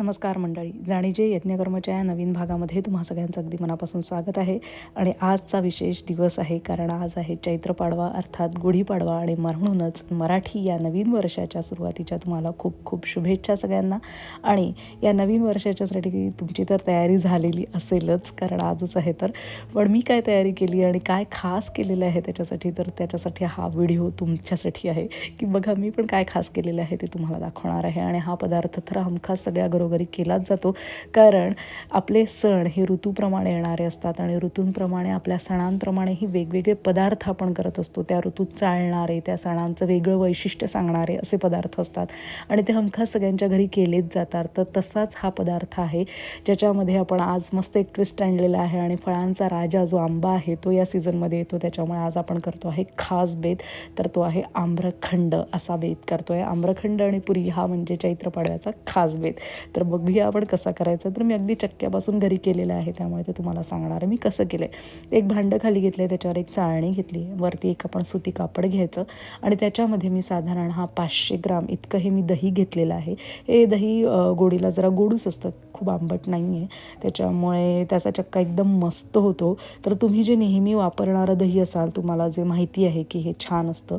नमस्कार मंडळी. जाणीजे यज्ञकर्माच्या या नवीन भागामध्ये तुम्हा सगळ्यांचं अगदी मनापासून स्वागत आहे. आणि आजचा विशेष दिवस आहे कारण आज आहे चैत्र पाडवा अर्थात गुढीपाडवा आणि म्हणूनच मराठी या नवीन वर्षाच्या सुरुवातीच्या तुम्हाला खूप खूप शुभेच्छा सगळ्यांना. आणि या नवीन वर्षाच्यासाठी तुमची तर तयारी झालेली असेलच कारण आजच आहे तर. पण मी काय तयारी केली आणि काय खास केलेलं आहे त्याच्यासाठी तर त्याच्यासाठी हा व्हिडिओ तुमच्यासाठी आहे. की बघा मी पण काय खास केलेलं आहे ते तुम्हाला दाखवणार आहे. आणि हा पदार्थ तर हमखास सगळ्या वगैरे केलाच जातो. कारण आपले सण हे ऋतूप्रमाणे येणारे असतात आणि ऋतूंप्रमाणे आपल्या सणांप्रमाणेही वेगवेगळे पदार्थ आपण करत असतो. त्या ऋतूत चालणारे त्या सणांचं वेगळं वैशिष्ट्य सांगणारे असे पदार्थ असतात. आणि ते हमखास सगळ्यांच्या घरी केलेच जातात. तर तसाच हा पदार्थ आहे ज्याच्यामध्ये आपण आज मस्त एक ट्विस्ट आणलेला आहे आणि फळांचा राजा जो आंबा आहे तो या सीझनमध्ये येतो. त्याच्यामुळे आज आपण करतो आहे खास बेत. तर तो आहे आम्रखंड असा बेत करतो आहे आम्रखंड आणि पुरी हा म्हणजे चैत्र पाडव्याचा खास बेत. तर बघूया आपण कसा करायचा. तर मी अगदी चक्क्यापासून घरी केलेलं आहे त्यामुळे ते तुम्हाला सांगणार. आहे मी कसं केलं आहे एक भांडं खाली घेतलं आहे त्याच्यावर एक चाळणी घेतली. वरती एक आपण सुती कापड घ्यायचं आणि त्याच्यामध्ये मी साधारण हा पाचशे ग्राम इतकं हे मी दही घेतलेलं आहे. हे दही गोडीला जरा गोडूच असतं खूप आंबट नाही आहे त्याच्यामुळे त्याचा चक्का एकदम मस्त होतो. तर तुम्ही जे नेहमी वापरणारं दही असाल तुम्हाला जे माहिती आहे की हे छान असतं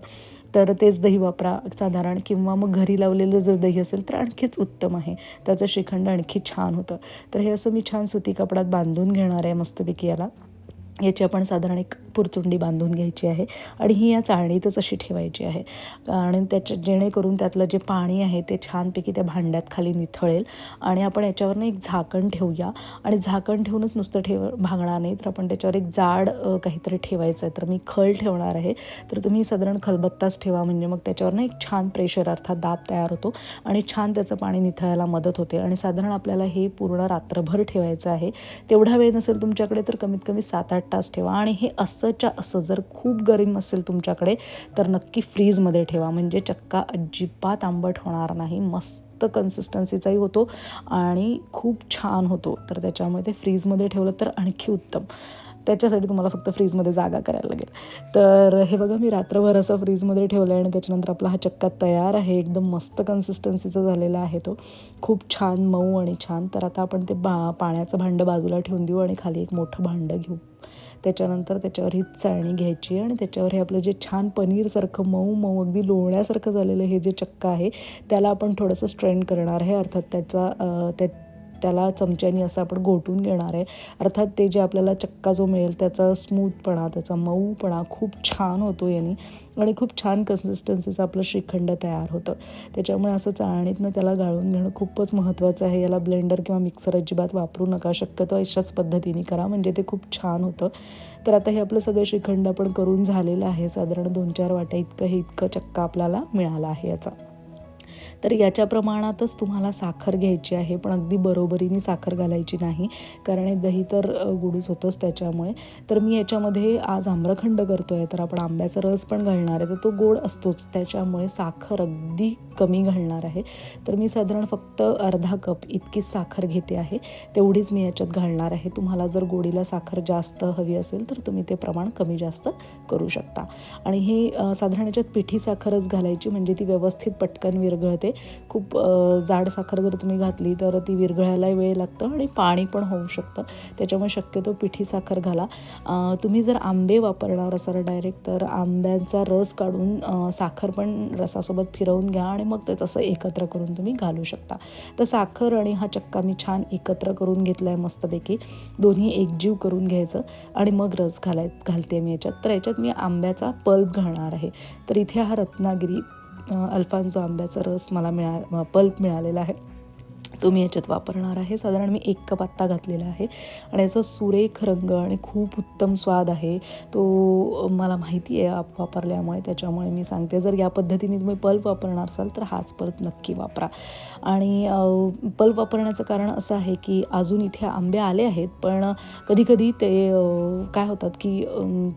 तर तेच दही वापरा साधारण. किंवा मग घरी लावलेलं जर दही असेल तर आणखीच उत्तम आहे. त्याचं श्रीखंड आणखी छान होतं. तर हे असं मी छान सुती कपड्यात बांधून घेणार आहे मस्तपैकी याला. याची आपण साधारण एक पुरचुंडी बांधून घ्यायची आहे आणि ही या चाळणीतच अशी ठेवायची आहे. आणि त्याच्या जेणेकरून त्यातलं जे पाणी आहे ते छानपैकी त्या भांड्यात खाली निथळेल आणि आपण याच्यावरनं एक झाकण ठेवूया. आणि झाकण ठेवूनच नुसतं ठेव भागणार नाही तर आपण त्याच्यावर एक जाड काहीतरी ठेवायचं आहे. तर मी खल ठेवणार आहे. तर तुम्ही साधारण खलबत्ताच ठेवा म्हणजे मग त्याच्यावरनं एक छान प्रेशर अर्थात दाब तयार होतो आणि छान त्याचं पाणी निथळायला मदत होते. आणि साधारण आपल्याला हे पूर्ण रात्रभर ठेवायचं आहे. तेवढा वेळ नसेल तुमच्याकडे तर कमीत कमी सात आठ तास ठेवा. आणि हे असंच्या असं जर खूप गरम असेल तुमच्याकडे तर नक्की फ्रीजमध्ये ठेवा. म्हणजे चक्का अजिबात आंबट होणार नाही. मस्त कन्सिस्टन्सीचाही होतो आणि खूप छान होतो. तर त्याच्यामुळे ते फ्रीजमध्ये ठेवलं तर आणखी उत्तम. त्याच्यासाठी तुम्हाला फक्त फ्रीजमध्ये जागा करायला लागेल. तर हे बघा मी रात्रभर असं फ्रीजमध्ये ठेवलं आहे आणि त्याच्यानंतर आपला हा चक्का तयार आहे. एकदम मस्त कन्सिस्टन्सीचा झालेला आहे तो. खूप छान मऊ आणि छान. तर आता आपण ते बा पाण्याचं भांडं बाजूला ठेवून देऊ आणि खाली एक मोठं भांडं घेऊ. त्याच्यानंतर त्याच्यावर ही चाळणी घ्यायची आणि त्याच्यावर हे आपलं जे छान पनीरसारखं मऊ मऊ अगदी लोण्यासारखं झालेलं हे जे चक्का आहे त्याला आपण थोडंसं स्ट्रेन करणार आहे. अर्थात त्याचा त्या त्याला चमच्यानी असं आपण घोटून घेणार आहे. अर्थात ते जे आपल्याला चक्का जो मिळेल त्याचा स्मूथपणा त्याचा मऊपणा खूप छान होतो याने. आणि खूप छान कन्सिस्टन्सीचं आपलं श्रीखंड तयार होतं. त्याच्यामुळे असं चाळणीतनं त्याला गाळून घेणं खूपच महत्त्वाचं आहे. याला ब्लेंडर किंवा मिक्सर अजिबात वापरू नका. शक्यतो अशाच पद्धतीने करा. म्हणजे ते खूप छान होतं. तर आता हे आपलं सगळं श्रीखंड आपण करून झालेलं आहे. साधारण दोन चार वाट्या इतकं हे इतकं चक्का आपल्याला मिळाला आहे याचा. तर याच्या प्रमाणातच तुम्हाला साखर घ्यायची आहे पण अगदी बरोबरीने साखर घालायची नाही कारण हे दही तर गुडूच होतंच त्याच्यामुळे. तर मी याच्यामध्ये आज आम्रखंड करतो आहे तर आपण आंब्याचा रस पण घालणार आहे तर तो गोड असतोच त्याच्यामुळे साखर अगदी कमी घालणार आहे. तर मी साधारण फक्त अर्धा कप इतकीच साखर घेते आहे तेवढीच मी याच्यात घालणार आहे. तुम्हाला जर गोडीला साखर जास्त हवी असेल तर तुम्ही ते प्रमाण कमी जास्त करू शकता. आणि हे साधारण याच्यात पिठी साखरच घालायची म्हणजे ती व्यवस्थित पटकन विरघळते. खूप जाड साखर जर तुम्ही घातली तर ती विरघळायला वेळ लागतं आणि पाणी पण होऊ शकतं. त्याच्यामुळे शक्यतो पिठी साखर घाला. तुम्ही जर आंबे वापरणार असाल डायरेक्ट तर आंब्यांचा रस काढून साखर पण रसासोबत फिरवून घ्या आणि मग ते तसं एकत्र करून तुम्ही घालू शकता. तर साखर आणि हा चक्का मी छान एकत्र करून घेतला आहे मस्तपैकी. दोन्ही एकजीव करून घ्यायचं आणि मग रस घालाय घालते मी याच्यात. तर याच्यात मी आंब्याचा पल्प घालणार आहे. तर इथे हा रत्नागिरी अ, अल्फांचो आंब्याचा रस मला मिळा पल्प मिळालेला आहे. तो मी याच्यात वापरणार आहे. साधारण मी एक कप आत्ता घातलेला आहे. आणि याचा सुरेख रंग आणि खूप उत्तम स्वाद आहे. तो मला माहिती आहे आप वापरल्यामुळे त्याच्यामुळे मी सांगते. जर या पद्धतीने तुम्ही पल्प वापरणार असाल तर हाच पल्प नक्की वापरा. आणि पल्प वापरण्याचं कारण असं आहे की अजून इथे आंबे आले आहेत पण कधीकधी ते काय होतात की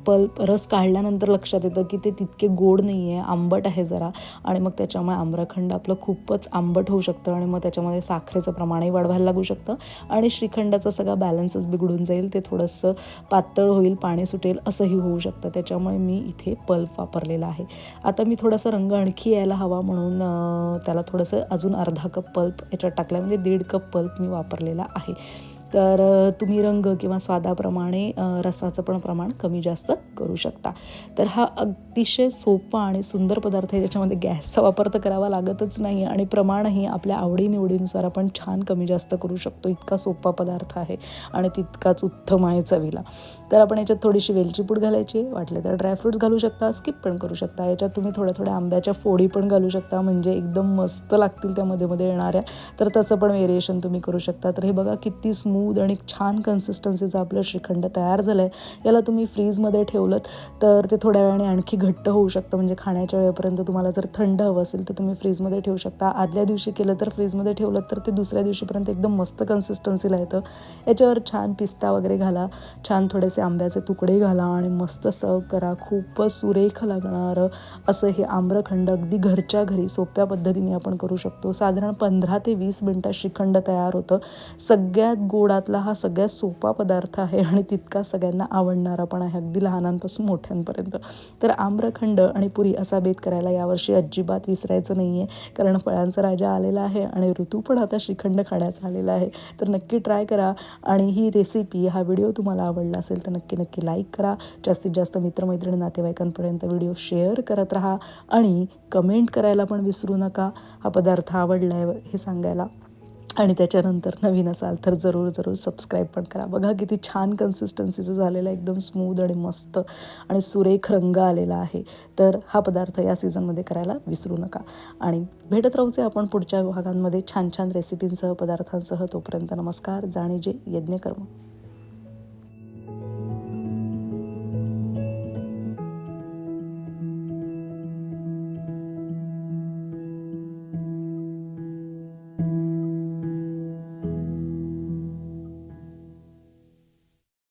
पल्प रस काढल्यानंतर लक्षात येतं की ते तितके गोड नाही आहे आंबट आहे जरा. आणि मग त्याच्यामुळे आम्रखंड आपलं खूपच आंबट होऊ शकतं आणि मग त्याच्यामध्ये साखर साखरेचं प्रमाणही वाढवायला लागू शकतं. आणि श्रीखंडाचा सगळा बॅलन्सच बिघडून जाईल ते थोडंसं पातळ होईल पाणी सुटेल असंही होऊ शकतं. त्याच्यामुळे मी इथे पल्प वापरलेला आहे. आता मी थोडासा रंग आणखी यायला हवा म्हणून त्याला थोडंसं अजून अर्धा कप पल्प याच्यात टाकला म्हणजे दीड कप पल्प मी वापरलेला आहे. तर तुम्ही रंग किंवा स्वादाप्रमाणे रसाचं पण प्रमाण कमी जास्त करू शकता. तर हा अतिशय सोपा आणि सुंदर पदार्थ आहे ज्याच्यामध्ये गॅसचा वापर तर करावा लागतच नाही आणि प्रमाणही आपल्या आवडीनिवडीनुसार आपण छान कमी जास्त करू शकतो. इतका सोपा पदार्थ आहे आणि तितकाच उत्तम आहे चवीला. तर आपण याच्यात थोडीशी वेलची पूड घालायची वाटले तर ड्रायफ्रूट्स घालू शकता स्किप पण करू शकता. याच्यात तुम्ही थोड्या थोड्या आंब्याच्या फोडी पण घालू शकता म्हणजे एकदम मस्त लागतील त्या मध्ये मध्ये येणाऱ्या. तर तसं पण व्हेरिएशन तुम्ही करू शकता. तर हे बघा किती स्मूथ आणि छान कन्सिस्टन्सीचं आपलं श्रीखंड तयार झालं आहे याला तुम्ही फ्रीजमध्ये ठेवलं तर ते थोड्या वेळाने आणखी घट्ट होऊ शकतं. म्हणजे खाण्याच्या वेळेपर्यंत तुम्हाला जर थंड हवं असेल तर तुम्ही फ्रीजमध्ये ठेवू शकता. आदल्या दिवशी केलं तर फ्रीजमध्ये ठेवलं तर ते दुसऱ्या दिवशीपर्यंत एकदम मस्त कन्सिस्टन्सीला येतं. याच्यावर छान पिस्ता वगैरे घाला. छान थोडेसे आंब्याचे तुकडे घाला आणि मस्त सर्व करा. खूपच सुरेख लागणारं असं हे आम्रखंड अगदी घरच्या घरी सोप्या पद्धतीने आपण करू शकतो. साधारण पंधरा ते वीस मिनटात श्रीखंड तयार होतं. सगळ्यात गोडातला हा सगळ्यात सोपा पदार्थ आहे आणि तितका सगळ्यांना आवडणारा पण आहे. अगदी लहानांपासून मोठ्यांपर्यंत. तर आम्रखंड आणि पुरी असा बेत करायला यावर्षी अजिबात विसरायचं नाही आहे कारण फळांचा राजा आलेला आहे आणि ऋतू पण आता श्रीखंड खाण्याचा आलेला आहे. तर नक्की ट्राय करा आणि ही रेसिपी हा व्हिडिओ तुम्हाला आवडला असेल तर नक्की नक्की लाईक करा. जास्तीत जास्त मित्रमैत्रिणी नातेवाईकांपर्यंत व्हिडिओ शेअर करत राहा आणि कमेंट करायला पण विसरू नका. हा पदार्थ आवडला आहे हे सांगायला आणि त्याच्यानंतर नवीन असाल तर जरूर जरूर सबस्क्राईब पण करा. बघा किती छान कन्सिस्टन्सीचं झालेलं आहे. एकदम स्मूद आणि मस्त आणि सुरेख रंग आलेला आहे. तर हा पदार्थ या सीझनमध्ये करायला विसरू नका. आणि भेटत राहूचे आपण पुढच्या भागांमध्ये छान छान रेसिपींसह पदार्थांसह तोपर्यंत नमस्कार. जाणीजे यज्ञकर्म.